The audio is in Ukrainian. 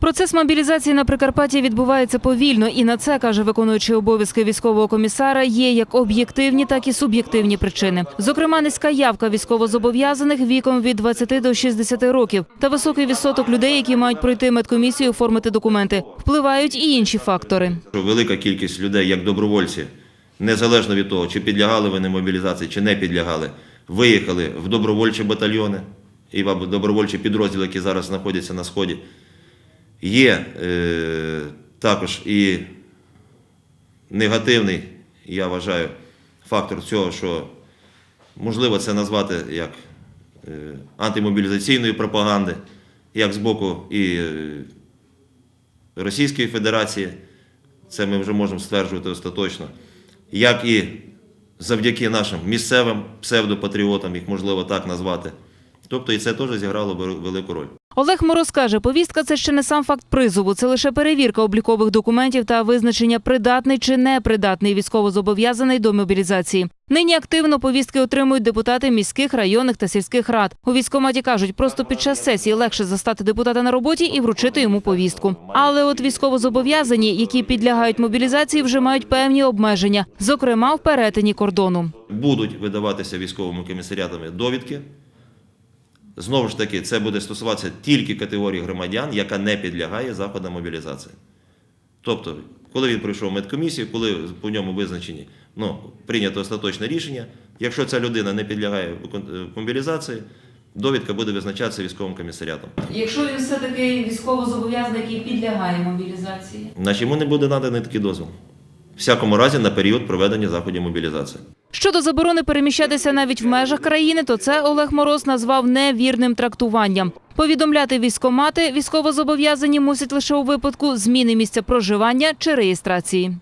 Процес мобілізації на Прикарпатті відбувається повільно, і на це каже виконуючий обов'язки військового комісара. Є як об'єктивні, так і суб'єктивні причини. Зокрема, низька явка військовозобов'язаних віком від 20 до 60 років та високий відсоток людей, які мають пройти медкомісію, оформити документи. Впливають і інші фактори. Велика кількість людей, як добровольці, незалежно від того, чи підлягали вони мобілізації, чи не підлягали, виїхали в добровольчі батальйони і добровольчі підрозділи, які зараз знаходяться на сході. Є е, також і негативний, я вважаю, фактор цього, що можливо це назвати як е, антимобілізаційної пропаганди, як з боку і е, Російської Федерації, це ми вже можемо стверджувати остаточно, як і завдяки нашим місцевим псевдопатріотам, їх можливо так назвати. Тобто і це теж зіграло велику роль. Олег Мороз каже, повістка це ще не сам факт призову, це лише перевірка облікових документів та визначення придатний чи непридатний військовозобов'язаний до мобілізації. Нині активно повістки отримують депутати міських, районних та сільських рад. У військкоматі кажуть, просто під час сесії легше застати депутата на роботі і вручити йому повістку. Але от військовозобов'язані, які підлягають мобілізації, вже мають певні обмеження, зокрема в перетині кордону. Будуть видаватися військовими комісаріатами довідки. Знову ж таки, це буде стосуватися тільки категорії громадян, яка не підлягає заходам мобілізації. Тобто, коли він пройшов медкомісію, коли по ньому визначені, ну, прийнято остаточне рішення, якщо ця людина не підлягає е, мобілізації, довідка буде визначатися військовим комісаріатом. Якщо він все таки військовозобов'язаний, який підлягає мобілізації. Значить, йому не буде наданий такий дозвіл. В всякому разі, на період проведення заходів мобілізації. Щодо заборони переміщатися навіть в межах країни, то це Олег Мороз назвав невірним трактуванням. Повідомляти військомати військовозобов'язані мусять лише у випадку зміни місця проживання чи реєстрації.